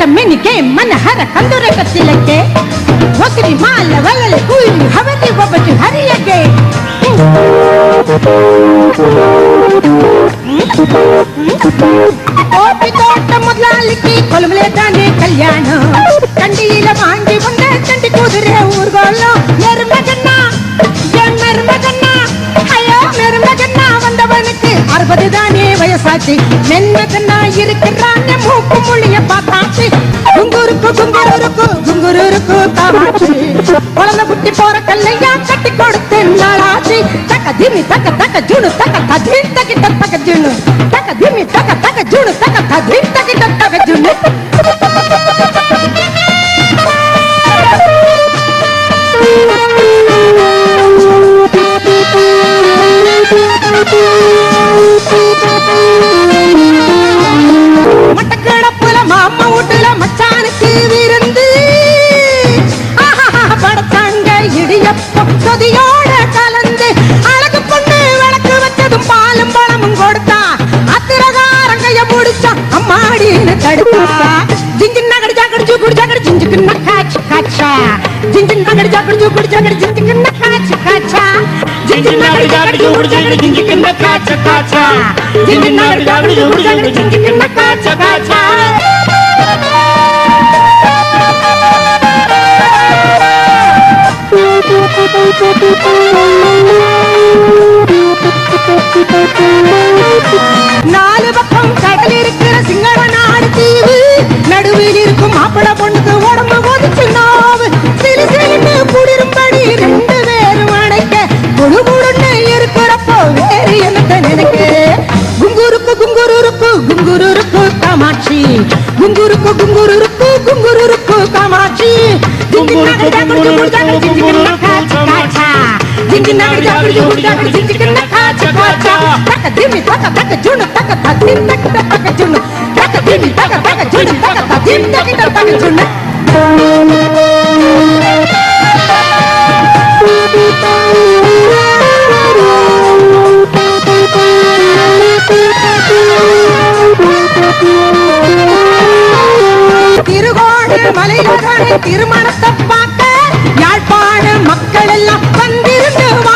Dominicana منهرة كندورة بسيلكة وكري مع الولا الكوي حبتي وبتي هري يجي Gopi தோட்ட முதலாளிக்கு கொழுமலே தானே கல்யாணம் கண்டியில வாங்கி வந்த கண்டி குதிரை ஊர்கோலம் மெருமகண்ணா என் மெருமகண்ணா ஐயோ மெருமகண்ணா வந்தவனுக்கு அறுபது தானே வயசாச்சு மென்மகன்னா இருக்கிறான்னு மூக்கு மொழிய பார்த்தாச்சு. குங்குருக்கு குங்குருக்கு குங்குருக்கு காமாச்சு குழந்தை குட்டி போற கல்லையா கட்டி கொடுத்து நாளாச்சு. தக்க திமி தக்க தக்க ஜுனு தக்க ததின் தக்கிட்ட தக்க ஜுனு. தக்க திமி தக்க தக்க ஜுனு தக்க ததின் கொதியோட கலந்து அழகு பொண்ணு விளக்கு வச்சதும் பாலும் பழமும் கொடுத்தா. அத்திரகாரம் கைய முடிச்சா அம்மாடின்னு தடுத்தா ஜிஞ்சின் நகடு ஜாக்கடு ஜூக்குடு ஜாக்கடு ஜிஞ்சுக்கு நக்காச்சு காச்சா ஜிஞ்சின் நகடு ஜாக்கடு ஜூக்குடு ஜாக்கடு ஜிஞ்சுக்கு நக்காச்சு காச்சா ஜிஞ்சின் நகடு ஜாக்கடு ஜூக்குடு ஜாக்கடு ஜிஞ்சுக்கு நக்காச்சு காச்சா ஜிஞ்சின் நகடு ஜாக்கடு ஜூக்குடு ஜாக்கடு ஜிஞ்சுக்கு நக்காச்சு காச்சா நாலு பக்கம் கடல் இருக்கிற சிங்கள நாடு தீவு. நடுவில் இருக்கும் மாப்பிள பொண்ணுக்கு உடம்பு ஒதுச்சு நாவு. சிலு சிலுன்னு குடிரும்படி ரெண்டு பேரும் அடைக்க குடு குடுன்னு இருக்கிறப்போ வேறு என்னத்த நினைக்க? குங்குருக்கு குங்குருக்கு குங்குருக்கு காமாட்சி. குங்குருக்கு குங்குருக்கு குங்குருக்கு காமாட்சி. குங்குருக்கு, குங்குருக்கு, காமாட்சி. ಜಿಂಜಿನ ಹಿಡಿದ ಹಿಡಿದು ಹಿಡಿದ ಹಿಡಿದು ಜಿಂಜಿನ ಕಾಚ ಕಾಚ ತಕ ದಿಮಿ ತಕ ತಕ ಜುಣ ತಕ ತಕ ದಿಮ್ ತಕ ತಕ ಜುಣ ತಕ ದಿಮಿ ತಕ ತಕ ಜುಣ ತಕ ತಕ ದಿಮ್ ತಕ ತಕ ಜುಣ திருகோடு மலையில் திருமணத்தப்பா மக்கள் எல்லாம் வந்திருந்து